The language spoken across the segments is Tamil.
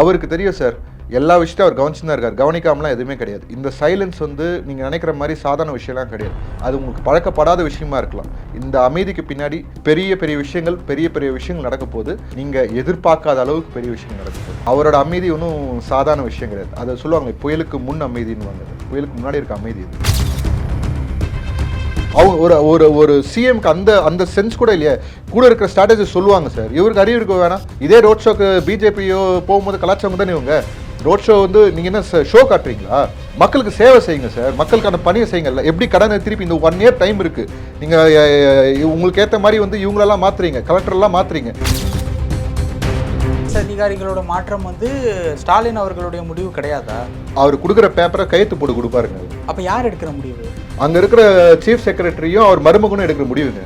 அவருக்கு தெரியும் சார் எல்லா விஷயத்தையும் அவர் கவனிச்சு தான் இருக்கார். கவனிக்காமலாம் எதுவுமே கிடையாது. இந்த சைலன்ஸ் வந்து நீங்கள் நினைக்கிற மாதிரி சாதாரண விஷயம்லாம் கிடையாது. அது உங்களுக்கு பழக்கப்படாத விஷயமா இருக்கலாம். இந்த அமைதிக்கு பின்னாடி பெரிய பெரிய விஷயங்கள் பெரிய பெரிய விஷயங்கள் நடக்க போது நீங்கள் எதிர்பார்க்காத அளவுக்கு பெரிய விஷயங்கள் நடக்க போகுது. அவரோட அமைதி ஒன்றும் சாதாரண விஷயம் கிடையாது. அதை சொல்லுவாங்க புயலுக்கு முன் அமைதின்னு வாங்க புயலுக்கு முன்னாடி இருக்க அமைதி அவங்க ஒரு ஒரு ஒரு சிஎம்க்கு அந்த அந்த சென்ஸ் கூட இல்லையே. கூட இருக்கிற ஸ்ட்ராட்டஜி சொல்லுவாங்க சார் இவருக்கு அறிவு இருக்க வேணாம். இதே ரோட் ஷோக்கு பிஜேபியோ போகும்போது கலாச்சாரம் தானே இவங்க? ரோட் ஷோ வந்து நீங்கள் என்ன ஷோ காட்டுறீங்களா? மக்களுக்கு சேவை செய்யுங்க சார் மக்களுக்கான பணியை செய்யுங்கல்ல எப்படி கடனை திருப்பி இந்த ஒன் இயர் டைம் இருக்கு? நீங்கள் உங்களுக்கு ஏற்ற மாதிரி வந்து இவங்களெல்லாம் மாத்துறீங்க. கலெக்டர்லாம் மாத்துறீங்க. அரசு அதிகாரிகளோட மாற்றம் வந்து ஸ்டாலின் அவர்களுடைய முடிவு கிடையாதா? அவர் கொடுக்குற பேப்பரை கையெழுத்து போட்டு கொடுப்பாருங்க. அப்ப யார் எடுக்கிற முடிவு? அங்கே இருக்கிற சீஃப் செக்ரட்டரியும் அவர் மருமகனும் எடுக்கிற முடிவுங்க.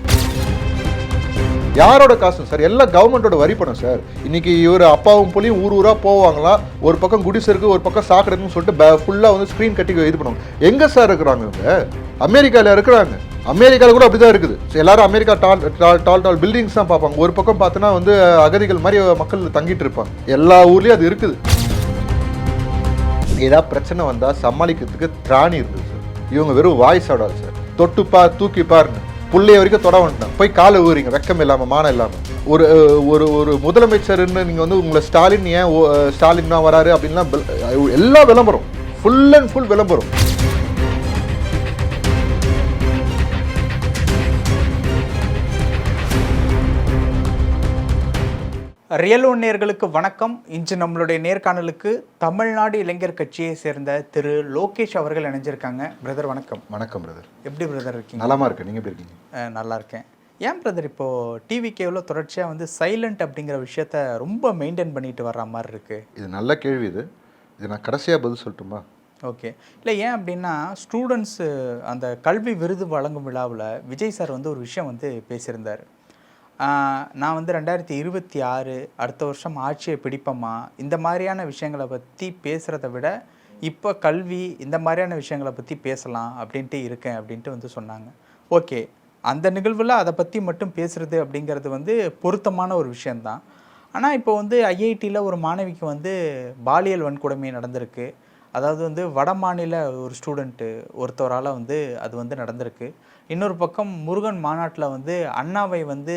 யாரோட காசு சார்? எல்லாம் கவர்மெண்டோட வரி பணம் சார். இன்னைக்கு இவர் அப்பாவும் புலியும் ஊர் ஊராக போவாங்களா? ஒரு பக்கம் குடிசருக்கு ஒரு பக்கம் சாக்கடைன்னு சொல்லிட்டு ஃபுல்லாக வந்து ஸ்க்ரீன் கட்டி இது பண்ணுவாங்க. எங்கே சார் இருக்கிறாங்க இவங்க? அமெரிக்காவில் இருக்கிறாங்க. அமெரிக்காவில் கூட அப்படிதான் இருக்குது. எல்லாரும் அமெரிக்கா டால் டால் டால் டால் பில்டிங்ஸ் தான் பார்ப்பாங்க. ஒரு பக்கம் பார்த்தோன்னா வந்து அகதிகள் மாதிரி மக்கள் தங்கிட்டு இருப்பாங்க. எல்லா ஊர்லேயும் அது இருக்குது. ஏதாவது பிரச்சனை வந்தால் சமாளிக்கிறதுக்கு திராணி இருந்தது இவங்க வெறும் வாய்ஸ் ஆடாது சார். தொட்டுப்பா தூக்கிப்பார்னு பிள்ளைய புள்ளைய வரைக்கும் தொட வேண்டாம். போய் காலை ஊறிங்க. வெக்கம் இல்லாமல் மானம் இல்லாமல் ஒரு ஒரு ஒரு முதலமைச்சர்னு நீங்கள் வந்து உங்களை ஸ்டாலின் ஏன் ஓ- ஸ்டாலின் தான் வராரு அப்படின்லாம் எல்லா விளம்பரம். ஃபுல் அண்ட் ஃபுல் விளம்பரம். ரியல் ஒன் நேயர்களுக்கு வணக்கம். இன்று நம்மளுடைய நேர்காணலுக்கு தமிழ்நாடு இளைஞர் கட்சியை சேர்ந்த திரு லோகேஷ் அவர்கள் இணைஞ்சிருக்காங்க. பிரதர் வணக்கம். வணக்கம் பிரதர் எப்படி பிரதர் இருக்கீங்க? நலமா இருக்கு நீங்க எப்படி இருக்கீங்க? நல்லா இருக்கேன். ஏன் பிரதர் இப்போ டிவி கேவில் தொடர்ச்சியாக வந்து சைலண்ட் அப்படிங்கிற விஷயத்த ரொம்ப மெயின்டைன் பண்ணிட்டு வர்ற மாதிரி இருக்கு? இது நல்ல கேள்வி இது. இது நான் கடைசியா பதில் சொல்லட்டுமா? ஓகே இல்லை ஏன் அப்படின்னா ஸ்டூடெண்ட்ஸு அந்த கல்வி விருது வழங்கும் விழாவில் விஜய் சார் வந்து ஒரு விஷயம் வந்து பேசியிருந்தார். நான் வந்து ரெண்டாயிரத்தி இருபத்தி ஆறு அடுத்த வருஷம் ஆட்சியை பிடிப்போமா இந்த மாதிரியான விஷயங்களை பற்றி பேசுகிறத விட இப்போ கல்வி இந்த மாதிரியான விஷயங்களை பற்றி பேசலாம் அப்படின்ட்டு இருக்கேன் அப்படின்ட்டு வந்து சொன்னாங்க. ஓகே அந்த நிகழ்வில் அதை பற்றி மட்டும் பேசுகிறது அப்படிங்கிறது வந்து பொருத்தமான ஒரு விஷயந்தான் ஆனால் இப்போ வந்து ஐஐடியில் ஒரு மாணவிக்கு வந்து பாலியல் வன்கொடுமை நடந்திருக்கு. அதாவது வந்து வட மாநில ஒரு ஸ்டூடெண்ட்டு ஒருத்தவரால் வந்து அது வந்து நடந்திருக்கு. இன்னொரு பக்கம் முருகன் மாநாட்டில் வந்து அண்ணாவை வந்து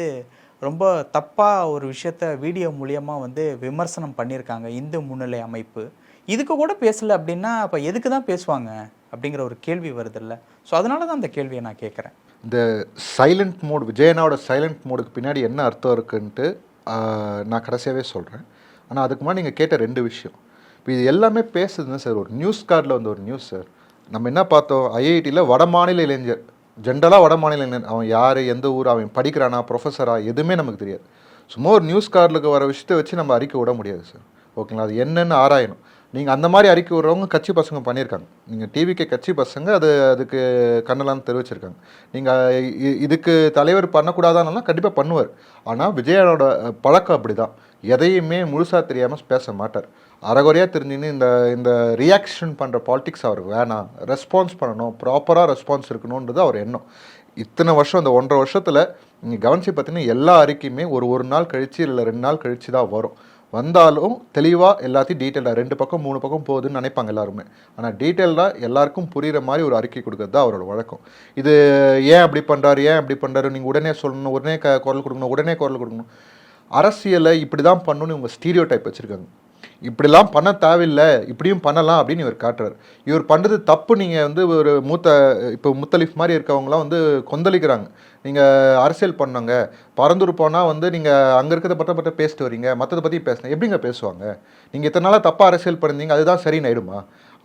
ரொம்ப தப்பாக ஒரு விஷயத்த வீடியோ மூலியமாக வந்து விமர்சனம் பண்ணியிருக்காங்க இந்து முன்னிலை அமைப்பு. இதுக்கு கூட பேசலை அப்படின்னா அப்போ எதுக்கு தான் பேசுவாங்க அப்படிங்கிற ஒரு கேள்வி வருதில்ல. ஸோ அதனால தான் அந்த கேள்வியை நான் கேட்குறேன். இந்த சைலண்ட் மோடு விஜயனாவோட சைலண்ட் மோடுக்கு பின்னாடி என்ன அர்த்தம் இருக்குன்ட்டு நான் கடைசியாகவே சொல்கிறேன் ஆனால் அதுக்கு முன்னாடி நீங்கள் கேட்ட ரெண்டு விஷயம். இப்போ இது எல்லாமே பேசுதுன்னு சார் ஒரு நியூஸ் கார்டில் வந்து ஒரு நியூஸ் சார். நம்ம என்ன பார்த்தோம்? ஐஐடியில் வட மாநில இளைஞர் ஜென்ரலாக வட மாநில இளைஞர். அவன் யார் எந்த ஊர் அவன் படிக்கிறானா ப்ரொஃபஸரா எதுவுமே நமக்கு தெரியாது. சும்மா ஒரு நியூஸ் கார்டுக்கு வர விஷயத்தை வச்சு நம்ம அறிக்கை விட முடியாது சார். ஓகேங்களா அது என்னென்னு ஆராயணும். நீங்கள் அந்த மாதிரி அறிக்கை விடுறவங்க கட்சி பசங்க பண்ணியிருக்காங்க. நீங்கள் டிவிக்கு கட்சி பசங்க அது அதுக்கு கண்ணலான்னு தெரிவிச்சிருக்காங்க. நீங்கள் இதுக்கு தலைவர் பண்ணக்கூடாதானலாம் கண்டிப்பாக பண்ணுவார். ஆனால் விஜயனோட பழக்கம் அப்படி தான் எதையுமே முழுசாக தெரியாமல் பேச மாட்டார். அறகுறையாக தெரிஞ்சுன்னு இந்த இந்த ரியாக்ஷன் பண்ணுற பாலிட்டிக்ஸ் அவருக்கு வேணாம் ரெஸ்பான்ஸ் பண்ணணும். ப்ராப்பராக ரெஸ்பான்ஸ் இருக்கணுன்றது அவர் எண்ணம். இத்தனை வருஷம் இந்த ஒன்றரை வருஷத்தில் நீங்கள் கவனிச்சு பார்த்தீங்கன்னா எல்லா அறிக்கையுமே ஒரு ஒரு நாள் கழிச்சு இல்லை ரெண்டு நாள் கழிச்சு தான் வரும். வந்தாலும் தெளிவாக எல்லாத்தையும் டீட்டெயிலாக ரெண்டு பக்கம் மூணு பக்கம் போகுதுன்னு நினைப்பாங்க எல்லாருமே. ஆனால் டீட்டெயிலாக எல்லாருக்கும் புரிகிற மாதிரி ஒரு அறிக்கை கொடுக்கறது தான் அவரோட வழக்கம். இது ஏன் அப்படி பண்ணுறாரு ஏன் அப்படி பண்ணுறாரு நீங்கள் உடனே சொல்லணும் உடனே க குரல் கொடுக்கணும் உடனே குரல் கொடுக்கணும். அரசியலை இப்படி தான் பண்ணணும்னு இவங்க ஸ்டீரியோ டைப் வச்சுருக்காங்க. இப்படிலாம் பண்ண தேவையில்லை இப்படியும் பண்ணலாம் அப்படின்னு இவர் காட்டுறாரு. இவர் பண்ணுறது தப்பு. நீங்கள் வந்து ஒரு மூத்த இப்போ முத்தலிஃப் மாதிரி இருக்கவங்களாம் வந்து கொந்தளிக்கிறாங்க. நீங்கள் அரசியல் பண்ணாங்க. பறந்துரு போனால் வந்து நீங்கள் அங்கே இருக்கிறத பற்ற பற்ற பேசிட்டு வரீங்க. மற்றதை பற்றி பேசுனேன் எப்படிங்க பேசுவாங்க? நீங்கள் இத்தனை நாளாக தப்பாக அரசியல் பண்ணிருந்தீங்க அதுதான் சரின்னு ஆயிடுமா?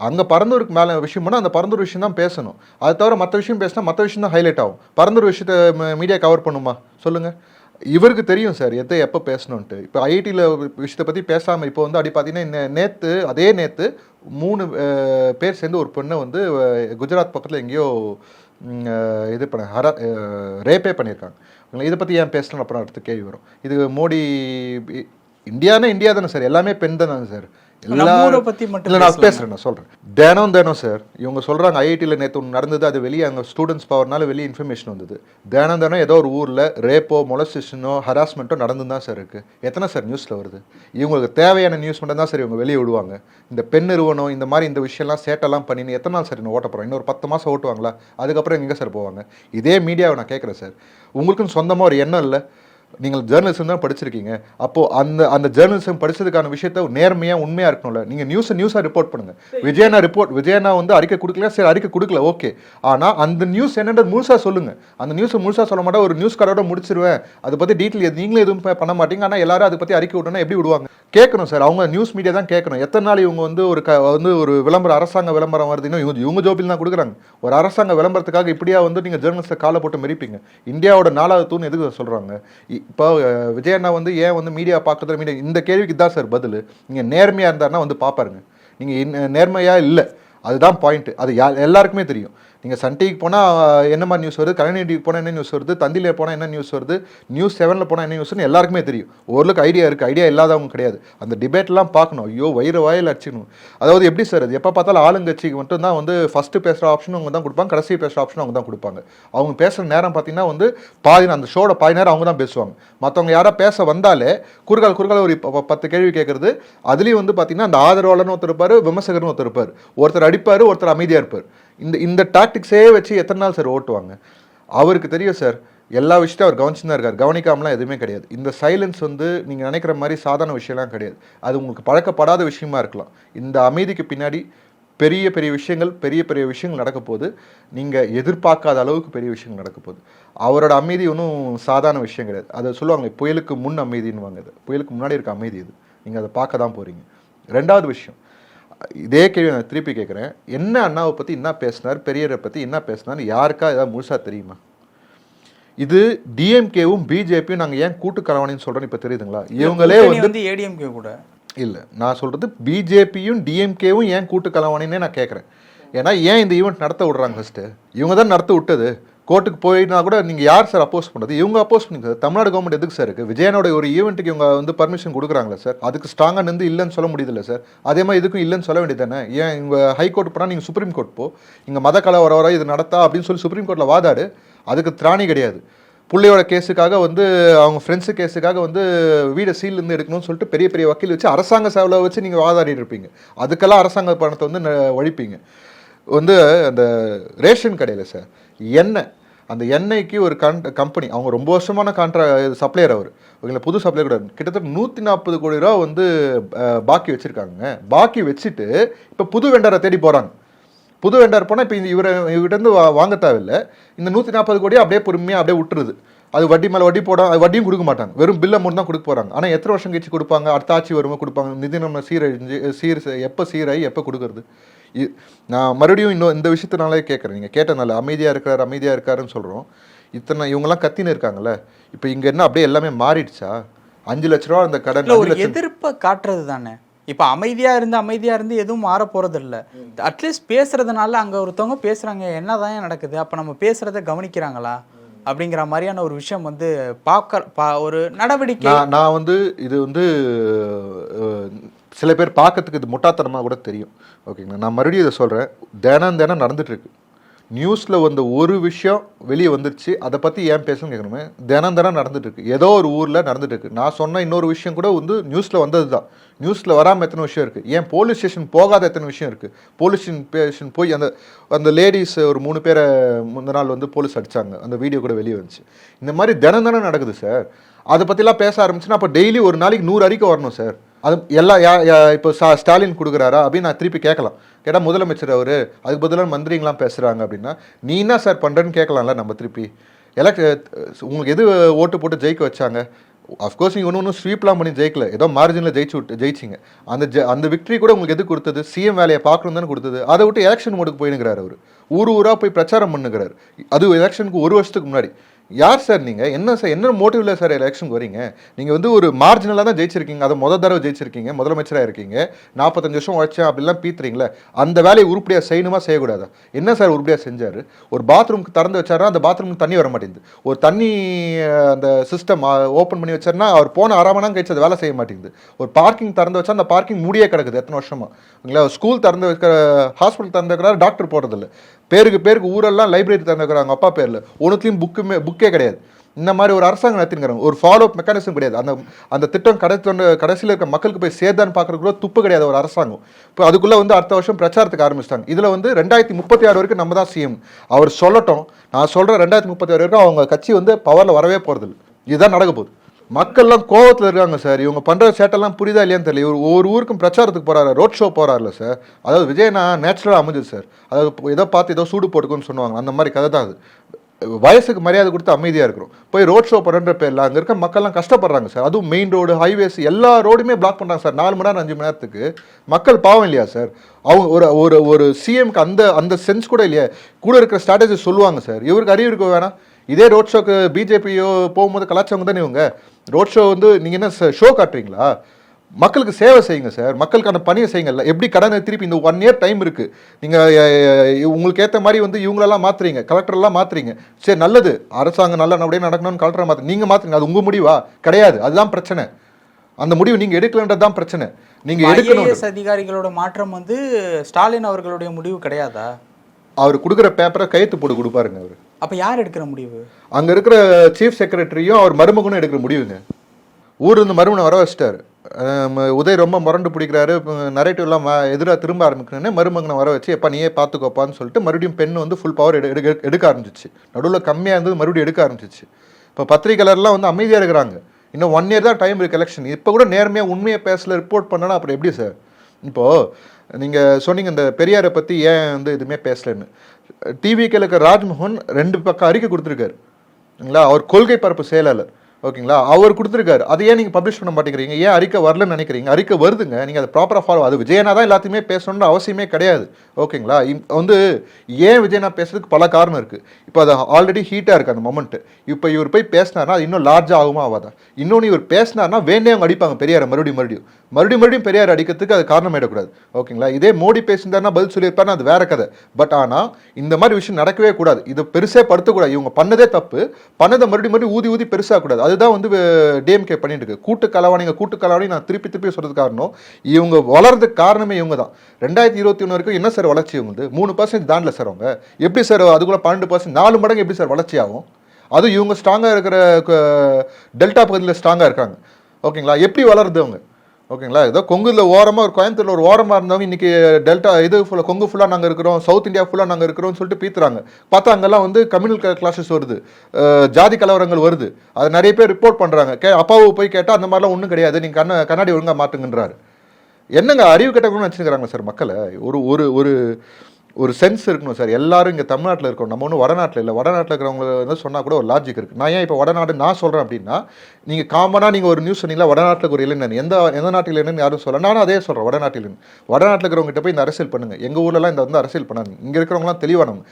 அங்கே பறந்தூருக்கு மேலே விஷயம் பண்ணால் அந்த பறந்தூர் விஷயம் தான் பேசணும். அது தவிர மற்ற விஷயம் பேசினா மற்ற விஷயம் தான் ஹைலைட் ஆகும். பறந்தூர் விஷயத்தை மீடியா கவர் பண்ணுமா? சொல்லுங்கள் இவருக்கு தெரியும் சார் எதை எப்போ பேசணுன்ட்டு இப்போ ஐஐடியில் விஷயத்தை பற்றி பேசாமல் இப்போ வந்து அப்படி பார்த்தீங்கன்னா நேற்று அதே நேற்று மூணு பேர் சேர்ந்து ஒரு பெண்ணை வந்து குஜராத் பக்கத்தில் எங்கேயோ இது பண்ண ஹர ரேப்பே பண்ணியிருக்காங்க இதை பற்றி ஏன் பேசணும் அப்புறம் அடுத்த கேள்வி வரும். இது மோடி இந்தியானா இந்தியா தானே சார்? எல்லாமே பெண் தானே சார்? மட்டும் இல்லை நான்? பேசுகிறேன் நான் சொல்கிறேன் தினம் தினம் சார் இவங்க சொல்கிறாங்க ஐஐடியில் நேற்று ஒன்று நடந்தது அது வெளியே அங்கே ஸ்டூடெண்ட்ஸ் பவர்னால வெளியே இன்ஃபர்மேஷன் வந்தது. தினம் தினம் ஏதோ ஒரு ஊரில் ரேப்போ மொலஸ்டேஷனோ ஹராஸ்மெண்ட்டோ நடந்து தான் சார் இருக்குது எத்தனை சார் நியூஸில் வருது? இவங்களுக்கு தேவையான நியூஸ் மட்டும் தான் சார் இவங்க வெளியே விடுவாங்க. இந்த பெண் நிறுவனம் இந்த மாதிரி இந்த விஷயம்லாம் சேட்டெல்லாம் பண்ணி எத்தனை நாள் சார் இன்னும் ஓட்ட போகிறோம் இன்னொரு பத்து மாதம் ஓட்டுவாங்களா? அதுக்கப்புறம் எங்கே சார் போவாங்க? இதே மீடியாவை நான் கேட்குறேன் சார். உங்களுக்குன்னு சொந்தமாக ஒரு எண்ணம் இல்லை. நீங்கள் ஜேர்னலிசம் தான் படிச்சிருக்கீங்க. அப்போ அந்த அந்த ஜேர்னலிசம் படிச்சதுக்கான விஷயத்த நேர்மையா உண்மையா இருக்கணும்ல. நீங்க நியூஸை நியூஸா ரிப்போர்ட் பண்ணுங்க. விஜயனா ரிப்போர்ட் விஜயனா வந்து அறிக்கை கொடுக்கல சரி அறிக்கை கொடுக்கல ஓகே ஆனா அந்த நியூஸ் என்னன்றது முழுசா சொல்லுங்க. அந்த நியூஸை முழுசா சொல்ல மாட்டா ஒரு நியூஸ் காரோட முடிச்சிருவேன். அதை பத்தி டீட்டெயில் நீங்களும் எதுவும் பண்ண மாட்டீங்க. ஆனா எல்லாரும் அதை பத்தி அறிக்கை விட்டோம்னா எப்படி விடுவாங்க? கேட்கணும் சார் அவங்க நியூஸ் மீடியா தான் கேட்கணும். எத்தனை நாள் இவங்க வந்து ஒரு க வந்து ஒரு விளம்பரம் அரசாங்க விளம்பரம் வருதுன்னா இவங்க இவங்க ஜோபில் தான் கொடுக்குறாங்க. ஒரு அரசாங்க விளம்பரத்துக்காக இப்படியா வந்து நீங்க ஜேர்னலிஸ்ட்டை காலை போட்டு மெரிப்பீங்க. இந்தியாவோட நாலாவது தூண் எதுக்கு சொல்றாங்க? இ- இப்போ விஜய் அண்ணா வந்து ஏன் வந்து மீடியா பார்க்கறதுல மீடியா இந்த கேள்விக்கு தான் சார் பதில். நீங்க நேர்மையா இருந்தாருன்னா வந்து பாப்பாருங்க நீங்க நேர்மையாக நேர்மையா இல்லை. அதுதான் பாயிண்ட் அது எல்லாருக்குமே தெரியும். நீங்கள் சன் டிவிக்கு போனால் என்ன மாதிரி நியூஸ் வருது? கலைஞர் டிவிக்கு போனால் என்ன நியூஸ் வருது? தந்தியில் போனால் என்ன நியூஸ் வருது? நியூஸ் செவனில் போனால் என்ன நியூஸ்னு எல்லாருக்குமே தெரியும். ஓரளவுக்கு ஐடியா இருக்குது ஐடியா இல்லாதவங்க கிடையாது. அந்த டிபேட்லாம் பார்க்கணும். ஐயோ வயிறு வாயில் அடிச்சுக்கணும் அதாவது எப்படி சார் அது? எப்போ பார்த்தாலும் ஆளுங்கட்சிக்கு மட்டும் தான் வந்து ஃபஸ்ட்டு பேசுகிற ஆப்ஷன் அவங்க தான் கொடுப்பாங்க. கடைசி பேசுகிற ஆப்ஷன் அவங்க தான் கொடுப்பாங்க. அவங்க பேசுகிற நேரம் பார்த்தீங்கன்னா வந்து பாதி அந்த ஷோட பாதி நேரம் அவங்க தான் பேசுவாங்க. மற்றவங்க யாராக பேச வந்தாலே குறுகால் குறுகால் ஒரு ப- பத்து கேள்வி கேட்குறது. அதுலேயும் வந்து பார்த்தீங்கன்னா அந்த ஆதரவாளர்னு ஒருத்தர் இருப்பார் விமர்சகர்னு ஒருத்தர் இருப்பார். ஒருத்தர் அடிப்பார் ஒருத்தர் அமைதியாக இருப்பார். இந்த இந்த டாக்டிக்ஸே வச்சு எத்தனை நாள் சார் ஓட்டுவாங்க? அவருக்கு தெரியும் சார் எல்லா விஷயத்தையும் அவர் கவனிச்சு தான் இருக்கார். கவனிக்காமலாம் எதுவுமே கிடையாது. இந்த சைலன்ஸ் வந்து நீங்கள் நினைக்கிற மாதிரி சாதாரண விஷயம்லாம் கிடையாது. அது உங்களுக்கு பழக்கப்படாத விஷயமா இருக்கலாம். இந்த அமைதிக்கு பின்னாடி பெரிய பெரிய விஷயங்கள் பெரிய பெரிய விஷயங்கள் நடக்க போது நீங்கள் எதிர்பார்க்காத அளவுக்கு பெரிய விஷயங்கள் நடக்க போகுது. அவரோட அமைதி ஒன்றும் சாதாரண விஷயம் கிடையாது. அதை சொல்லுவாங்க புயலுக்கு முன் அமைதின்னு வாங்க புயலுக்கு முன்னாடி இருக்க அமைதி இது. நீங்கள் அதை பார்க்க தான் போகிறீங்க ரெண்டாவது விஷயம் இதே கேள்வி நான் திருப்பி கேட்குறேன். என்ன அண்ணாவை பற்றி என்ன பேசினார்? பெரியரை பற்றி என்ன பேசினார்? யாருக்கா ஏதாவது முழுசாக தெரியுமா? இது டிஎம்கேவும் பிஜேபியும் நாங்கள் ஏன் கூட்டு கலவாணின்னு சொல்கிறோன்னு இப்போ தெரியுதுங்களா? இவங்களே வந்து ஏடிஎம்கே கூட. இல்லை நான் சொல்கிறது பிஜேபியும் டிஎம்கேவும் ஏன் கூட்டு கலவாணின்னே நான் கேட்குறேன். ஏன்னா ஏன் இந்த ஈவெண்ட் நடத்த விடுறாங்க ஃபஸ்ட்டு இவங்க தான் நடத்த விட்டது. கோர்ட்டுக்கு போயினா கூட நீங்கள் யார் சார் அப்போஸ் பண்ணுறது இவங்க அப்போஸ் பண்ணிங்க சார். தமிழ்நாடு கவர்மெண்ட் எதுக்கு சார் இருக்குது விஜயனோட ஒரு ஈவெண்ட்டுக்கு இவங்க வந்து பர்மிஷன் கொடுக்குறாங்களா சார்? அதுக்கு ஸ்ட்ராங்காக நின்று இல்லைன்னு சொல்ல முடியுதுல்ல சார். அதே மாதிரி இதுக்கும் இல்லைன்னு சொல்ல வேண்டியது தானே? ஏன் இவங்க ஹைகோர்ட் போனால் நீங்கள் சுப்ரீம் கோர்ட் போ. இங்கே மத கலை வர இது நடத்தா அப்படின்னு சொல்லி சுப்ரீம் கோர்ட்டில் வாதாடு. அதுக்கு திராணி கிடையாது. பிள்ளையோட கேஸுக்காக வந்து அவங்க ஃப்ரெண்ட்ஸு கேஸுக்காக வந்து வீடை சீல்லேருந்து எடுக்கணும்னு சொல்லிட்டு பெரிய பெரிய வக்கீல் வச்சு அரசாங்க செலவில் வச்சு நீங்கள் வாதாடிட்டு இருப்பீங்க. அதுக்கெல்லாம் அரசாங்க பணத்தை வந்து ந- ஒழிப்பீங்க. வந்து அந்த ரேஷன் கடையில் சார் எண்ணெய் அந்த எண்ணெய்க்கு ஒரு கன் கம்பெனி அவங்க ரொம்ப வருஷமான கான்ட்ரா சப்ளையர் அவர். ஓகேங்களா? புது சப்ளையர் கூட. கிட்டத்தட்ட நூற்றி நாற்பது கோடி ரூபா வந்து பாக்கி வச்சுருக்காங்க. பாக்கி வச்சுட்டு இப்போ புது வெண்டரை தேடி போகிறாங்க புது வெண்டார் போனால் இப்போ இந்த இவரை இவர்கிட்ட வா வாங்க தேவையில்லை. இந்த நூற்றி நாற்பது கோடியை அப்படியே பொறுமையாக அப்படியே விட்டுருது. அது வட்டி மேலே வட்டி போட அது வட்டியும் கொடுக்க மாட்டாங்க. வெறும் பில்லை மட்டும் தான் கொடுக்க போகிறாங்க ஆனால் எத்தனை வருஷம் கழிச்சு கொடுப்பாங்க? அடுத்த ஆட்சி வரும்போது கொடுப்பாங்க. நிதி நம்ம சீரழிஞ்சு சீர் எப்போ சீராகி எப்போ கொடுக்குறது? நான் மறுபடியும் இன்னும் இந்த விஷயத்தினாலே கேட்குறேன் நீங்கள் கேட்டனால அமைதியாக இருக்கார் அமைதியாக இருக்காருன்னு சொல்கிறோம் இத்தனை இவங்கெல்லாம் கத்தின்னு இருக்காங்கல்ல? இப்போ இங்கே என்ன அப்படியே எல்லாமே மாறிடுச்சா? அஞ்சு லட்ச ரூபா அந்த கடன் ஒரு எதிர்ப்பை காட்டுறது தானே. இப்ப அமைதியா இருந்து அமைதியா இருந்து எதுவும் மாற போறது இல்ல அட்லீஸ்ட் பேசுறதுனால அங்க ஒருத்தவங்க பேசுறாங்க என்னதான் நடக்குது? அப்ப நம்ம பேசுறத கவனிக்கிறாங்களா? அப்படிங்கிற மாதிரியான ஒரு விஷயம் வந்து பார்க்க பா- ஒரு நடவடிக்கை. நான் வந்து இது வந்து சில பேர் பார்க்கறதுக்கு இது முட்டாத்தனமாக கூட தெரியும். ஓகேங்களா? நான் மறுபடியும் இதை சொல்கிறேன் தினம் தினம் நடந்துகிட்ருக்கு நியூஸில் வந்த ஒரு விஷயம் வெளியே வந்துருச்சு. அதை பற்றி ஏன் பேசணும்னு கேட்கணுமே. தினம் தினம் நடந்துட்டுருக்கு ஏதோ ஒரு ஊரில் நடந்துட்டு நான் சொன்ன இன்னொரு விஷயம் கூட வந்து நியூஸில் வந்தது தான் நியூஸில் வராமல் எத்தனை விஷயம் இருக்குது ஏன் போலீஸ் ஸ்டேஷன் போகாத எத்தனை விஷயம் இருக்குது போலீஸ் ஸ்டேஷன் போய் அந்த அந்த லேடிஸ் ஒரு மூணு பேரை முந்த நாள் வந்து போலீஸ் அடிச்சாங்க. அந்த வீடியோ கூட வெளியே வந்துச்சு. இந்த மாதிரி தினம் தினம் நடக்குது சார். அதை பற்றிலாம் பேச ஆரம்பிச்சுன்னா அப்போ டெய்லி ஒரு நாளைக்கு நூறு அறிக்கை வரணும் சார். அது எல்லாம் யா இப்போ ஸ்டா ஸ்டாலின் கொடுக்குறாரா அப்படின்னு நான் திருப்பி கேட்கலாம். கேட்டால் முதலமைச்சர் அவர் அதுக்கு பதிலாக மந்திரிங்களாம் பேசுகிறாங்க அப்படின்னா நீ என்ன சார் பண்ணுறேன்னு கேட்கலாம்ல நம்ம திருப்பி. எலக்ட் உங்களுக்கு எது ஓட்டு போட்டு ஜெயிக்க வச்சாங்க? அஃப்கோர்ஸ் நீங்கள் ஒன்று ஒன்றும் ஸ்வீப்லாம் பண்ணி ஜெயிக்கல. ஏதோ மார்ஜினில் ஜெயிச்சு விட்டு ஜெயிச்சிங்க. அந்த ஜெ அந்த விக்ட்ரி கூட உங்களுக்கு எது கொடுத்தது? சிஎம் வேலையை பார்க்கணும் தானே கொடுத்தது. அதை விட்டு எலெக்ஷன் மோடுக்கு போயினுங்கிறார் அவர். ஊர் ஊராக போய் பிரச்சாரம் பண்ணுகிறார். அது எலெக்ஷனுக்கு ஒரு வருஷத்துக்கு முன்னாடி. யார் சார் நீங்கள் என்ன சார் என்ன மோட்டிவ்ல சார் எலெக்ஷனுக்கு வரீங்க நீங்கள் வந்து ஒரு மார்ஜினலாக தான் ஜெயிச்சிருக்கீங்க. அதை முத தடவை ஜெயிச்சிருக்கீங்க. முதலமைச்சராக இருக்கீங்க. நாற்பத்தஞ்சு வருஷம் உழைச்சேன் அப்படிலாம் பீத்துறீங்களே. அந்த வேலையை உருப்படியாக செய்யணுமா செய்யக்கூடாதா? என்ன சார் உருப்படியாக செஞ்சார்? ஒரு பாத்ரூம்க்கு திறந்து வச்சாருன்னா அந்த பாத்ரூமுக்கு தண்ணி வர மாட்டேங்குது. ஒரு தண்ணி அந்த சிஸ்டம் ஓப்பன் பண்ணி வச்சாருன்னா அவர் போன அரை மணி நேரம் கழிச்சு அதை வேலை செய்ய மாட்டேங்குது. ஒரு பார்க்கிங் திறந்து வச்சா அந்த பார்க்கிங் மூடியே கிடக்குது எத்தனை வருஷமா? ஸ்கூல் திறந்து வைக்கிற ஹாஸ்பிட்டல் திறந்து வைக்கிறாரு டாக்டர் போடுறதில்ல. பேருக்கு பேருக்கு ஊரெல்லாம் லைப்ரரி திறந்து வைக்கிறாங்க அப்பா பேரில். ஒன்றுத்துலையும் புக்குமே புக் புக்கே கிடையாது. இந்த மாதிரி ஒரு அரசாங்கம் நடத்தினுங்கிறாங்க ஒரு ஃபாலோ அப் மெக்கானிசம் கிடையாது. அந்த அந்த திட்டம் கடைசி கடைசியில் இருக்க மக்களுக்கு போய் சேர்தான்னு பார்க்குறது கூட துப்பு கிடையாது ஒரு அரசாங்கம். இப்போ அதுக்குள்ளே வந்து அடுத்த வருஷம் பிரச்சாரத்துக்கு ஆரம்பிச்சிட்டாங்க. இதில் வந்து ரெண்டாயிரத்தி முப்பத்தி ஆறு வரைக்கும் நம்ம தான் சிஎம் அவர் சொல்லட்டும். நான் சொல்கிறேன் ரெண்டாயிரத்தி முப்பத்தி ஆறு வரைக்கும் அவங்க கட்சி வந்து பவரில் வரவே போகிறது இதுதான் நடக்க போகுது. மக்கள்லாம் கோவத்தில் இருக்காங்க சார். இவங்க பண்ணுற சேட்டெல்லாம் புரியுதா இல்லையான்னு தெரியல. இவர் ஒவ்வொரு ஊருக்கும் பிரச்சாரத்துக்கு போகிறாரு ரோட் ஷோ போகிறாருல சார். அதாவது விஜயனா நேச்சுரலாக அமைஞ்சது சார். அதாவது இப்போ ஏதோ பார்த்து ஏதோ சூடு போட்டுக்குன்னு சொன்னாங்க அந்த மாதிரி கதை தான் அது. வயசுக்கு மரியாதை கொடுத்து அமைதியாக இருக்கிறோம் போய் ரோட் ஷோ பண்ணுற பேரில் அங்கே இருக்க மக்கள்லாம் கஷ்டப்படுறாங்க சார். அதுவும் மெயின் ரோடு ஹைவேஸ் எல்லா ரோடுமே பிளாக் பண்ணுறாங்க சார். நாலு மணி நேரம் அஞ்சு மணி நேரத்துக்கு மக்கள் பாவம் இல்லையா சார்? அவங்க ஒரு ஒரு ஒரு சிஎம்க்கு அந்த அந்த சென்ஸ் கூட இல்லையா. கூட இருக்கிற ஸ்ட்ராட்டஜி சொல்லுவாங்க சார். இவருக்கு அறிவு இருக்க வேணாம். இதே ரோட் ஷோக்கு பிஜேபியோ போகும்போது கலாச்சாரம் தானே இவங்க? ரோட் ஷோ வந்து நீங்கள் என்ன ஷோ காட்டுறீங்களா? மக்களுக்கு சேவை செய்யுங்க சார். மக்களுக்கான பணியை செய்யுங்கல்ல. எப்படி கடனை திருப்பி இந்த ஒன் இயர் டைம் இருக்கு? நீங்க அஹ், அஹ், உங்களுக்கு ஏற்ற மாதிரி வந்து இவங்களெல்லாம் மாத்துறீங்க கலெக்டர்லாம் மாத்துறீங்க. சரி நல்லது. அரசாங்கம் நல்ல நல்லபடியாக நடக்கணும்னு கலெக்டரை மாத்து நீங்க மாத்துறீங்க அது உங்க முடிவா? கிடையாது. அதுதான் பிரச்சனை. அந்த முடிவு நீங்க எடுக்கலன்றது தான் பிரச்சனை. நீங்க எடுக்கணும் அதிகாரிகளோட மாற்றம் வந்து ஸ்டாலின் அவர்களுடைய முடிவு கிடையாதா? அவர் கொடுக்குற பேப்பரை கையெழுத்து போட்டு கொடுப்பாருங்க அவர். அப்ப யார் எடுக்கிற முடிவு? அங்க இருக்கிற சீஃப் செக்ரட்டரியும் அவர் மருமகனும் எடுக்கிற முடிவுங்க. ஊர்ல இருந்து மருமனை வர வச்சிட்டாரு. உதய் ரொம்ப முரண்டு பிடிக்கிறாரு. நரேட்டிவ்லாம் எதிராக திரும்ப ஆரம்பிக்கணுன்னு மருமகனை வர வச்சு எப்போ நீயே பார்த்துக்கோப்பான்னு சொல்லிட்டு மறுபடியும் பெண் வந்து ஃபுல் பவர் எடு எடுக்க எடுக்க ஆரம்பிச்சிச்சு. நடுவில் கம்மியாக இருந்தது மறுபடியும் எடுக்க ஆரம்பிச்சிச்சு. இப்போ பத்திரிகையாளர்லாம் வந்து அமைதியாக இருக்கிறாங்க. இன்னும் ஒன் இயர் தான் டைம் இருக்குது எலெக்ஷன் இப்போ கூட நேர்மையாக உண்மையை பேசல ரிப்போர்ட் பண்ணனா அப்புறம் எப்படி சார் இப்போது நீங்கள் சொன்னீங்க இந்த பெரியாரை பற்றி ஏன் வந்து எதுவுமே பேசலன்னு. டிவிக்கு இருக்க ராஜ்மோகன் ரெண்டு பக்கம் அறிக்கை கொடுத்துருக்காருங்களா அவர் கொள்கை பரப்பு செயலாளர். ஓகேங்களா? அவர் கொடுத்துருக்காரு. அதை ஏன் நீங்கள் பப்ளிஷ் பண்ண மாட்டேங்கிறீங்க. ஏன் அறிக்கை வரலன்னு நினைக்கிறீங்க? அறிக்கை வருதுங்க. நீங்கள் அதை ப்ராப்பராக ஃபாலோ அது விஜயனா தான் எல்லாத்தையுமே பேசணுன்ற அவசியமே கிடையாது. ஓகேங்களா? வந்து ஏன் விஜயனா பேசுறதுக்கு பல காரணம் இருக்குது இப்போ அது ஆல்ரெடி ஹீட்டாக இருக்குது அந்த மொமெண்ட்டு இப்போ இவர் போய் பேசினார்னா அது இன்னும் லார்ஜாக ஆகுமா ஆகாதா? இன்னொன்று இவர் பேசினார்னா வேண்டே அவங்க அடிப்பாங்க பெரியார் மறுபடியும் மறுபடியும். மறுபடியும் மறுபடியும் பெரியார் அடிக்கிறதுக்கு அது காரணம் ஆயிடக்கூடாது ஓகேங்களா? இதே மோடி பேசியிருந்தாருன்னா பதில் சொல்லியிருப்பாருன்னா அது வேற கதை. பட் ஆனால் இந்த மாதிரி விஷயம் நடக்கவே கூடாது. இது பெருசே படுத்தக்கூடாது. இவங்க பண்ணதே தப்பு. பண்ணதை மறுபடியும் மறுபடியும் ஊதி ஊதி பெருசாக கூடாது அதுதான் வந்து டிஎம்கே பண்ணிட்டு இருக்கு கூட்டு கலவாணிங்க கூட்டு கலவாணி நான் திருப்பி திருப்பி சொல்றது காரணம் இவங்க வளர்றதுக்கு காரணமே இவங்க தான். ரெண்டாயிரத்தி இருபத்தி ஒன்று வரைக்கும் என்ன சார் வளர்ச்சி இவங்க மூணு பர்சன்ட் தாண்டல சார் அவங்க. எப்படி சார் அதுக்குள்ள பன்னெண்டு பர்சன்ட் நாலு மடங்கு எப்படி சார் வளர்ச்சி ஆகும்? அதுவும் இவங்க ஸ்ட்ராங்காக இருக்கிற டெல்டா பகுதியில் ஸ்ட்ராங்காக இருக்காங்க. ஓகேங்களா? எப்படி வளருது அவங்க? ஓகேங்களா? ஏதோ கொங்குல ஓரமாக ஒரு கோயம்புத்தூர்ல ஒரு ஓரமாக இருந்தவங்க இன்னைக்கு டெல்டா இது ஃபுல்லாக கொங்கு ஃபுல்லாக நாங்கள் இருக்கிறோம் சவுத் இந்தியா ஃபுல்லாக நாங்கள் இருக்கிறோம்னு சொல்லிட்டு பீத்துறாங்க. பார்த்தா அங்கெல்லாம் வந்து கம்யூனல் கிளாஸஸ் வருது. ஜாதி கலவரங்கள் வருது. அது நிறைய பேர் ரிப்போர்ட் பண்ணுறாங்க கே அப்பாவை போய் கேட்டால் அந்த மாதிரிலாம் ஒன்றும் கிடையாது. நீங்கள் கண்ண கண்ணாடி ஒழுங்காக மாட்டுங்கன்றாரு என்னங்க அறிவு கட்டணும்னு வச்சுருக்கிறாங்க சார் மக்களை? ஒரு ஒரு ஒரு ஒரு சென்ஸ் இருக்கணும் சார் எல்லாரும் இங்கே தமிழ்நாட்டில் இருக்கோம். நம்ம ஒன்றும் வடநாட்டில் இல்லை. வடநாட்டில் இருக்கிறவங்க வந்து சொன்னால் கூட ஒரு லாஜிக் இருக்குது நான் ஏன் இப்போ வடநாடு நான் சொல்கிறேன் அப்படின்னா நீங்கள் காமனாக நீங்கள் ஒரு நியூஸ் சொன்னீங்களா வடநாட்டில் ஒரு இளைஞன் எந்த எந்த நாட்டில் இல்லைன்னு யாரும் சொல்ல நானும் அதே சொல்கிறேன் வடநாட்டில் வடநாட்டில் இருக்கிறவங்ககிட்ட போய் இந்த அரசியல் பண்ணுங்கள் எங்கள் ஊர்லலாம் இந்த வந்து அரசியல் பண்ணாங்க இங்கே இருக்கிறவங்களாம் தெளிவானவங்க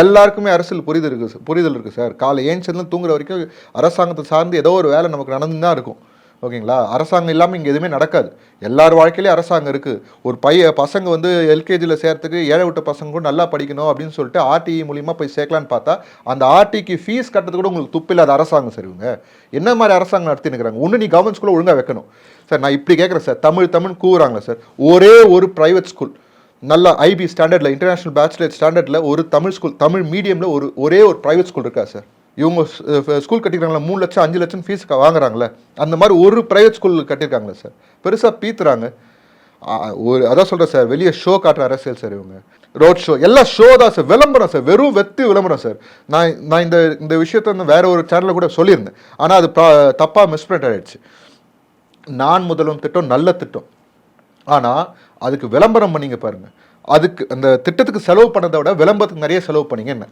எல்லாருக்குமே அரசியல் புரிதல் இருக்குது புரிதல் இருக்குது சார் காலை ஏஞ்சிலேருந்து தூங்குற வரைக்கும் அரசாங்கத்தை சார்ந்து ஏதோ ஒரு வேலை நமக்கு நடந்து தான் இருக்கும். ஓகேங்களா? அரசாங்கம் இல்லாமல் இங்கே எதுவுமே நடக்காது. எல்லார் வாழ்க்கையிலையும் அரசாங்கம் இருக்குது ஒரு பைய பசங்க வந்து எல்கேஜியில் சேர்த்துக்கு ஏழை விட்ட பசங்க கூட நல்லா படிக்கணும் அப்படின்னு சொல்லிட்டு ஆர்டிஇ மூலியமாக போய் சேர்க்கலான்னு பார்த்தா அந்த ஆர்டிக்கு ஃபீஸ் கட்டுறது கூட உங்களுக்கு துப்பில்லாத அரசாங்கம் சார் இவங்க. என்ன மாதிரி அரசாங்கம் நடத்தினுக்கிறாங்க ஒன்று நீ கவர்மெண்ட் ஸ்கூலில் ஒழுங்காக வைக்கணும். சார் நான் இப்படி கேட்குறேன் சார். தமிழ் தமிழ் கூவுறாங்களா சார். ஒரே ஒரு ப்ரைவேட் ஸ்கூல் நல்ல ஐபி ஸ்டாண்டர்டில் இன்டர்நேஷனல் பேச்சுலர் ஸ்டாண்டர்டில் ஒரு தமிழ் ஸ்கூல் தமிழ் மீடியமில் ஒரு ஒரே ஒரு ப்ரைவேட் ஸ்கூல் இருக்கா சார்? இவங்க ஸ்கூல் கட்டிக்கிறாங்களா? மூணு லட்சம் அஞ்சு லட்சம் ஃபீஸ் வாங்குறாங்களே? அந்த மாதிரி ஒரு ப்ரைவேட் ஸ்கூல் கட்டியிருக்காங்களே சார் பெருசாக பீத்துறாங்க. ஒரு அதான் சொல்கிறேன் சார் வெளியே ஷோ காட்டுற அரசியல் சார் இவங்க. ரோட் ஷோ எல்லாம் ஷோ தான் சார் விளம்பரம் சார் வெறும் வெத்து விளம்பரம் சார் நான் நான் இந்த இந்த விஷயத்த வந்து வேற ஒரு சேனலில் கூட சொல்லியிருந்தேன். ஆனால் அது தப்பாக மிஸ்பிரிண்ட் ஆகிடுச்சு நான் முதலும் திட்டம் நல்ல திட்டம். ஆனால் அதுக்கு விளம்பரம் பண்ணிங்க பாருங்கள் அதுக்கு அந்த திட்டத்துக்கு செலவு பண்ணதை விட விளம்பரத்துக்கு நிறைய செலவு பண்ணிங்க என்ன?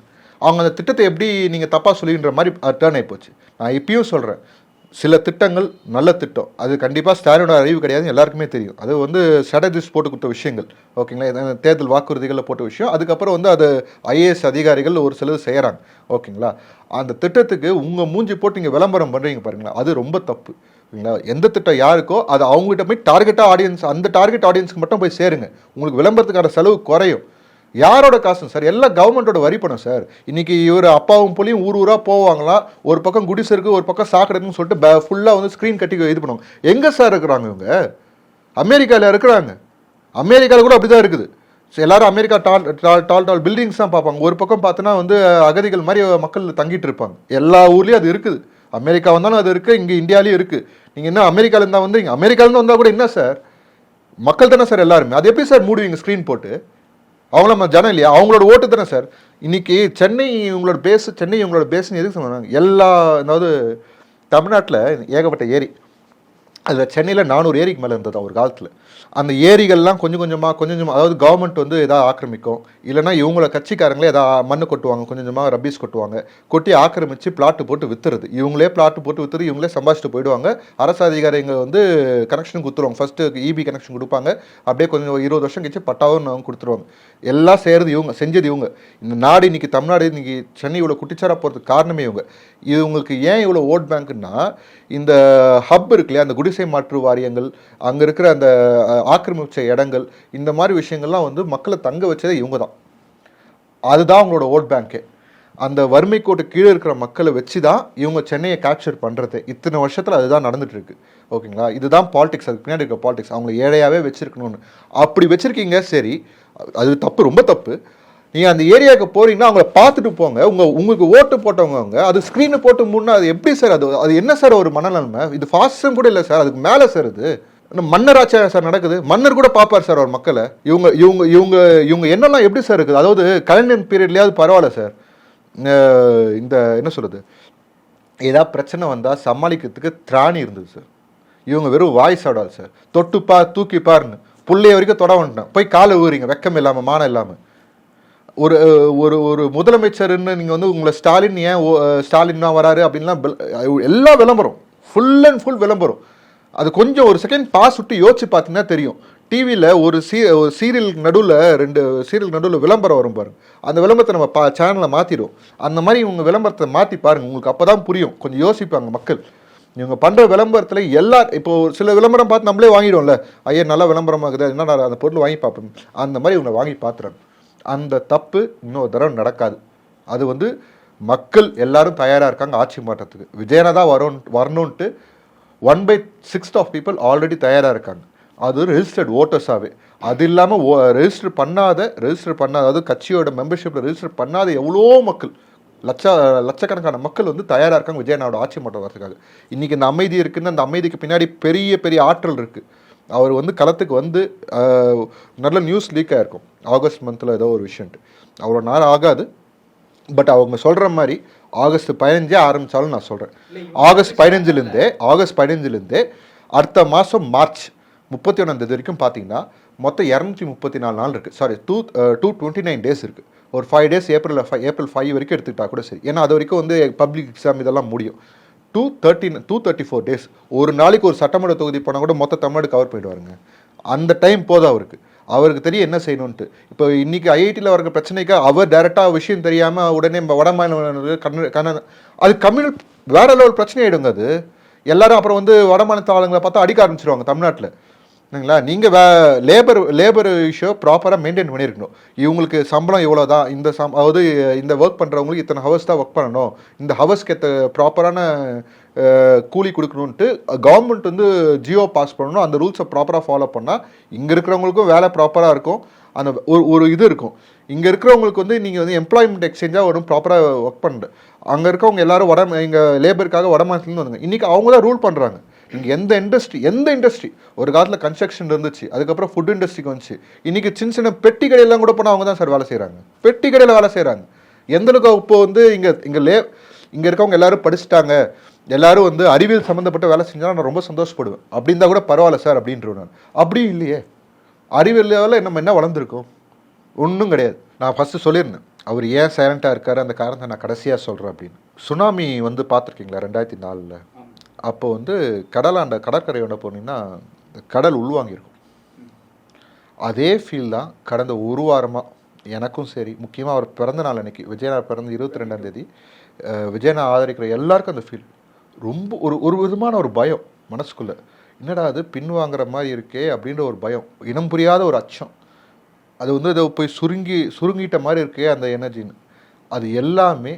அவங்க அந்த திட்டத்தை எப்படி நீங்கள் தப்பாக சொல்லுகின்ற மாதிரி டேர்ன் ஆகிப்போச்சு நான் இப்பயும் சொல்கிறேன் சில திட்டங்கள் நல்ல திட்டம். அது கண்டிப்பாக ஸ்டாலினோட அறிவு கிடையாது எல்லாருக்குமே தெரியும். அது வந்து ஸ்ட்ராட்டஜிஸ் போட்டு கொடுத்த விஷயங்கள். ஓகேங்களா? தேர்தல் வாக்குறுதிகளில் போட்ட விஷயம். அதுக்கப்புறம் வந்து அது ஐஏஎஸ் அதிகாரிகள் ஒரு சிலது செய்கிறாங்க ஓகேங்களா? அந்த திட்டத்துக்கு உங்கள் மூஞ்சி போட்டு நீங்கள் விளம்பரம் பண்ணுறீங்க பாருங்களா அது ரொம்ப தப்பு. ஓகேங்களா? எந்த திட்டம் யாருக்கோ அது அவங்ககிட்ட போய் டார்கெட்டாக ஆடியன்ஸ் அந்த டார்கெட் ஆடியன்ஸ்க்கு மட்டும் போய் சேருங்க. உங்களுக்கு விளம்பரத்துக்கான செலவு குறையும். யாரோட காசும் சார்? எல்லாம் கவர்மெண்ட்டோட வரி பணம் சார். இன்றைக்கி இவர் அப்பாவும் புள்ளியும் ஊர் ஊராக போவாங்களாம் ஒரு பக்கம் குடிசை இருக்குது ஒரு பக்கம் சாக்கடைன்னு சொல்லிட்டு ஃபுல்லாக வந்து ஸ்க்ரீன் கட்டி இது பண்ணுவாங்க. எங்கே சார் இருக்கிறாங்க இவங்க? அமெரிக்காவில் இருக்கிறாங்க. அமெரிக்காவில் கூட அப்படி தான் இருக்குது. ஸோ எல்லோரும் அமெரிக்கா டால் டால் டால் டால் பில்டிங்ஸ் தான் பார்ப்பாங்க. ஒரு பக்கம் பார்த்தோன்னா வந்து அகதிகள் மாதிரி மக்கள் தங்கிட்டு இருப்பாங்க. எல்லா ஊர்லேயும் அது இருக்குது. அமெரிக்கா வந்தாலும் அது இருக்குது இங்கே இந்தியாலேயும் இருக்குது நீங்கள் என்ன அமெரிக்கால இருந்தால் வந்து இங்கே அமெரிக்காலேருந்து வந்தால் கூட என்ன சார்? மக்கள் தானே சார் எல்லாருமே. அது எப்படி சார் மூடுவீங்க ஸ்க்ரீன் போட்டு? அவங்கள நம்ம ஜனம் இல்லையா? அவங்களோட ஓட்டு தானே சார். இன்னைக்கு சென்னை இவங்களோட பேஸ் சென்னை இவங்களோட பேஸ்னு எதுக்கு சொன்னாங்க? எல்லா அதாவது தமிழ்நாட்டில் ஏகப்பட்ட ஏரி. அதில் சென்னையில் நானூறு ஏரிக்கு மேலே இருந்தது ஒரு காலத்தில். அந்த ஏரிகள்லாம் கொஞ்சம் கொஞ்சமாக கொஞ்சம் கொஞ்சமாக அதாவது கவர்மெண்ட் வந்து எதாவது ஆக்கிரமிக்கும். இல்லைன்னா இவங்கள கட்சிக்காரங்களே எதாவது மண்ணு கொட்டுவாங்க கொஞ்சம் கொஞ்சமாக ரப்பீஸ் கொட்டுவாங்க. கொட்டி ஆக்கிரமித்து பிளாட்டு போட்டு விற்றுறது இவங்களே பிளாட்டு போட்டு வித்துறது இவங்களே சம்பாதிச்சுட்டு போயிடுவாங்க. அரசு அதிகாரிங்க வந்து கனெக்ஷன் கொடுத்துருவாங்க ஃபஸ்ட்டு இபி கனெக்ஷன் கொடுப்பாங்க. அப்படியே கொஞ்சம் இருபது வருஷம் கழிச்சு பட்டாவும் அவங்க கொடுத்துருவாங்க. எல்லாம் செய்கிறது இவங்க செஞ்சது இவங்க. இந்த நாடு இன்னைக்கு தமிழ்நாடு இன்னைக்கு சென்னை இவ்வளோ குட்டிச்சாராக போகிறதுக்கு காரணமே இவங்க. இவங்களுக்கு ஏன் இவ்வளோ ஓட் பேங்க்னா இந்த ஹப் இருக்கு இல்லையா அந்த குடிசை மாற்று வாரியங்கள் அங்கே இருக்கிற அந்த ஆக்கிரமிச்ச இடங்கள் இந்த மாதிரி விஷயங்கள்லாம் வந்து மக்களை தங்க வச்சதே இவங்க தான் அதுதான் அவங்களோட ஓட் பேங்க்கே அந்த வறுமை கோட்டு கீழே இருக்கிற மக்களை வச்சு தான் இவங்க சென்னையை கேப்சர் பண்ணுறது இத்தனை வருஷத்தில் அதுதான் நடந்துட்டு இருக்கு ஓகேங்களா? இதுதான் பாலிடிக்ஸ் அதுக்கு பின்னாடி இருக்க பாலிடிக்ஸ் அவங்கள ஏழையாகவே வச்சிருக்கணும்னு. அப்படி வச்சிருக்கீங்க சரி. அது தப்பு ரொம்ப தப்பு. நீங்கள் அந்த ஏரியாவுக்கு போகிறீங்கன்னா அவங்கள பார்த்துட்டு போங்க. உங்கள் உங்களுக்கு ஓட்டு போட்டவங்க அவங்க அது ஸ்க்ரீனு போட்டு முன்னா அது எப்படி சார்? அது அது என்ன சார் ஒரு மனநன்மை இது ஃபாஸ்டும் கூட இல்லை சார். அதுக்கு மேலே சார் இது. இன்னும் சார் நடக்குது. மன்னர் கூட பார்ப்பார் சார் அவர் மக்களை. இவங்க இவங்க இவங்க இவங்க என்னெல்லாம் எப்படி சார் இருக்குது? அதாவது கலைஞர் பீரியட்லேயாவது பரவாயில்ல சார். இந்த என்ன சொல்கிறது ஏதாவது பிரச்சனை வந்தால் சமாளிக்கிறதுக்கு திராணி இருந்தது சார். இவங்க வெறும் வாய் சாடாது சார். தொட்டுப்பார் தூக்கிப்பார்னு. புள்ளைய வரைக்கும் தொட வந்துட்டேன் போய் காலை ஊறிங்க. வெக்கம் இல்லாமல் மானம் இல்லாமல் ஒரு ஒரு ஒரு முதலமைச்சர்னு நீங்கள் வந்து உங்களை ஸ்டாலின் ஏன் ஓ- ஸ்டாலின் தான் வராரு அப்படின்லாம் எல்லா விளம்பரம் ஃபுல் அண்ட் ஃபுல் விளம்பரம். அது கொஞ்சம் ஒரு செகண்ட் பாஸ் விட்டு யோசிச்சு பார்த்தீங்கன்னா தெரியும். டிவியில் ஒரு சீ ஒரு சீரியல் நடுவில் ரெண்டு சீரியல் நடுவில் விளம்பரம் வரும் பாருங்க. அந்த விளம்பரத்தை நம்ம பா சேனலை மாற்றிடும் அந்த மாதிரி இவங்க விளம்பரத்தை மாற்றி பாருங்கள் உங்களுக்கு அப்போ தான் புரியும். கொஞ்சம் யோசிப்பாங்க மக்கள். இவங்க பண்ணுற விளம்பரத்தில் எல்லா இப்போ ஒரு சில விளம்பரம் பார்த்து நம்மளே வாங்கிடுவோம்ல. ஐயா நல்ல விளம்பரமாகுது. என்ன நான் அந்த பொருள் வாங்கி பார்ப்பேன் அந்த மாதிரி இவங்களை வாங்கி பார்த்துறாங்க. அந்த தப்பு இன்னொரு தடவை நடக்காது. அது வந்து மக்கள் எல்லாரும் தயாராக இருக்காங்க ஆட்சி மாற்றத்துக்கு. விஜயனா தான் வரும் வரணுன்ட்டு one by sixth of people already தயாராக இருக்காங்க. அது ரெஜிஸ்டர்ட் ஓட்டர்ஸாகவே அது இல்லாமல் ஓ ரெஜிஸ்டர் பண்ணாத ரெஜிஸ்டர் பண்ணாத அதாவது கட்சியோட மெம்பர்ஷிப்பில் ரெஜிஸ்டர் பண்ணாத எவ்வளோ மக்கள் லட்ச லட்சக்கணக்கான மக்கள் வந்து தயாராக இருக்காங்க விஜயனாவோட ஆட்சி மாற்றம் வரதுக்காக இன்றைக்கி இந்த அமைதி இருக்குன்னு அந்த அமைதிக்கு பின்னாடி பெரிய பெரிய ஆற்றல் இருக்குது அவர் வந்து களத்துக்கு வந்து நல்ல நியூஸ் லீக் ஆகிருக்கும் ஆகஸ்ட் மந்தில் ஏதோ ஒரு விஷயன்ட்டு அவ்வளோ நாள் ஆகாது. பட் அவங்க சொல்கிற மாதிரி ஆகஸ்ட் பதினஞ்சே ஆரம்பித்தாலும் நான் சொல்கிறேன் ஆகஸ்ட் பதினஞ்சுலேருந்தே ஆகஸ்ட் பதினஞ்சுலேருந்தே அடுத்த மாதம் மார்ச் முப்பத்தி ஒன்றாம் தேதி வரைக்கும் பார்த்தீங்கன்னா மொத்தம் இரநூத்தி முப்பத்தி நாலு நாள் இருக்குது sorry two two twenty nine days இருக்குது ஒரு five days April five April five வரைக்கும் எடுத்துக்கிட்டா கூட சரி. ஏன்னா அது வரைக்கும் வந்து பப்ளிக் எக்ஸாம் இதெல்லாம் முடியும். Two thirteen two thirty four days ஒரு நாளைக்கு ஒரு சட்டமன்ற தொகுதி போனால் கூட மொத்த தமிழ்நாடு கவர் பண்ணிடுவாருங்க அந்த டைம் போதும் அவருக்கு. அவருக்கு தெரியும் என்ன செய்யணும்ட்டு இப்போ இன்னைக்கு ஐஐடியில் அவருக்கு பிரச்சனைக்கு அவர் டைரெக்டாக விஷயம் தெரியாமல் உடனே நம்ம வட மாநில கண்ண கண்ண அது கம்யூனல் வேற லெவல் பிரச்சனை ஆகிடுங்க அது. எல்லாரும் அப்புறம் வந்து வட மாநிலத்து ஆளுங்களை பார்த்தா அடிக்க ஆரம்பிச்சிருவாங்க தமிழ்நாட்டில். இல்லைங்களா? நீங்கள் வே லேபர் லேபர் இஷ்யூ ப்ராப்பராக மெயின்டைன் பண்ணியிருக்கணும் இவங்களுக்கு சம்பளம் இவ்வளோ தான் இந்த சம் அதாவது இந்த ஒர்க் பண்ணுறவங்களுக்கு இத்தனை ஹவர்ஸ் தான் ஒர்க் பண்ணணும். இந்த ஹவர்ஸ்க்கு ஏற்ற ப்ராப்பரான கூலி கொடுக்கணுன்ட்டு கவர்மெண்ட் வந்து ஜியோ பாஸ் பண்ணணும். அந்த ரூல்ஸை ப்ராப்பராக ஃபாலோ பண்ணால் இங்கே இருக்கிறவங்களுக்கும் வேலை ப்ராப்பராக இருக்கும். அந்த ஒரு ஒரு இது இருக்கும். இங்கே இருக்கிறவங்களுக்கு வந்து நீங்கள் வந்து எம்ப்ளாய்மெண்ட் எக்ஸ்சேஞ்சாக வரும் ப்ராப்பராக ஒர்க் பண்ணுறது அங்கே இருக்கவங்க எல்லாரும் வட இங்கே லேபருக்காக வட மாநிலத்துலேருந்து வந்தாங்க. இன்றைக்கி அவங்க தான் ரூல் பண்ணுறாங்க இங்கே எந்த இண்டஸ்ட்ரி எந்த இண்டஸ்ட்ரி ஒரு காலத்தில் கன்ஸ்ட்ரக்ஷன் இருந்துச்சு அதுக்கப்புறம் ஃபுட் இண்டஸ்ட்ரிக்கு வந்துச்சு. இன்றைக்கி சின்ன சின்ன பெட்டி கடையெல்லாம் கூட போனால் அவங்க தான் சார் வேலை செய்கிறாங்க பெட்டி கடையில் வேலை செய்கிறாங்க எந்த அளவுக்கு இப்போ வந்து இங்கே இங்கே லே இங்கே இருக்கவங்க எல்லாரும் படிச்சுட்டாங்க எல்லாரும் வந்து அறிவியல் சம்மந்தப்பட்ட வேலை செஞ்சால் நான் ரொம்ப சந்தோஷப்படுவேன். அப்படி இருந்தால் கூட பரவாயில்ல சார் அப்படின்றேன் நான். அப்படி இல்லையே. அறிவியல் லெவலில் நம்ம என்ன வளர்ந்துருக்கோம்? ஒன்றும் கிடையாது. நான் ஃபஸ்ட்டு சொல்லியிருந்தேன். அவர் ஏன் சைலண்ட்டாக இருக்கார்? அந்த காரணத்தை நான் கடைசியாக சொல்கிறேன் அப்படின்னு. சுனாமி வந்து பார்த்துருக்கீங்களா? ரெண்டாயிரத்தி நாலில்? அப்போ வந்து கடலாண்ட கடற்கரையோட போனீங்கன்னா கடல் உள்வாங்கியிருக்கும். அதே ஃபீல் தான் கடந்த ஒரு வாரமாக எனக்கும் சரி. முக்கியமாக அவர் பிறந்த நாள் அன்னைக்கு விஜயனா பிறந்த இருபத்தி ரெண்டாம் தேதி விஜயனா ஆதரிக்கிற எல்லாருக்கும் அந்த ஃபீல் ரொம்ப ஒரு ஒரு விதமான ஒரு பயம் மனசுக்குள்ளே. என்னடா அது பின்வாங்குற மாதிரி இருக்கே அப்படின்ற ஒரு பயம். இனம் புரியாத ஒரு அச்சம். அது வந்து இதை போய் சுருங்கி சுருங்கிட்ட மாதிரி இருக்கே அந்த எனர்ஜின்னு அது எல்லாமே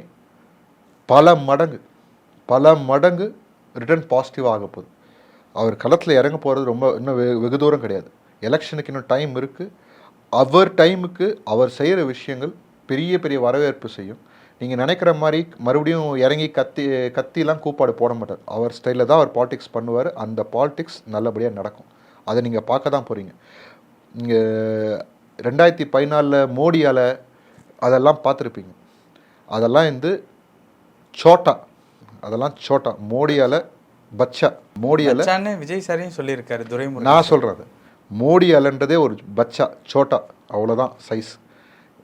பல மடங்கு பல மடங்கு ரிட்டர்ன் பாசிட்டிவாக ஆக போகுது. அவர் களத்தில் இறங்க போகிறது ரொம்ப இன்னும் வெ வெகு தூரம் கிடையாது. எலெக்ஷனுக்கு இன்னும் டைம் இருக்குது அவர் டைமுக்கு அவர் செய்கிற விஷயங்கள் பெரிய பெரிய வரவேற்பு செய்யும். நீங்கள் நினைக்கிற மாதிரி மறுபடியும் இறங்கி கத்தி கத்திலாம் கூப்பாடு போட மாட்டார். அவர் ஸ்டைலில் தான் அவர் பாலிடிக்ஸ் பண்ணுவார். அந்த பாலிடிக்ஸ் நல்லபடியாக நடக்கும். அதை நீங்கள் பார்க்க தான் போகிறீங்க நீங்கள் ரெண்டாயிரத்தி பதினாலில் மோடியால் அதெல்லாம் பார்த்துருப்பீங்க. அதெல்லாம் வந்து சோட்டா. அதெல்லாம் சோட்டா. மோடியால் பச்சா. மோடியால் விஜய் சாரையும் சொல்லியிருக்காரு துரைமுருகன். நான் சொல்கிறது மோடி அலைன்றதே ஒரு பச்சா சோட்டா. அவ்வளோதான் சைஸ்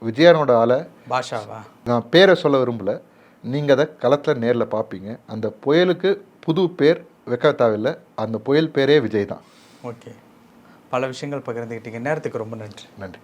விஜயனோட அலை பாஷாவா? நான் பேரை சொல்ல விரும்பல. நீங்கள் அதை களத்தில் நேரில் பார்ப்பீங்க அந்த புயலுக்கு புது பேர் வைக்க தேவையில்லை. அந்த புயல் பேரே விஜய் தான். ஓகே. பல விஷயங்கள் பகிர்ந்துக்கிட்டீங்க நேரத்துக்கு ரொம்ப நன்றி. நன்றி.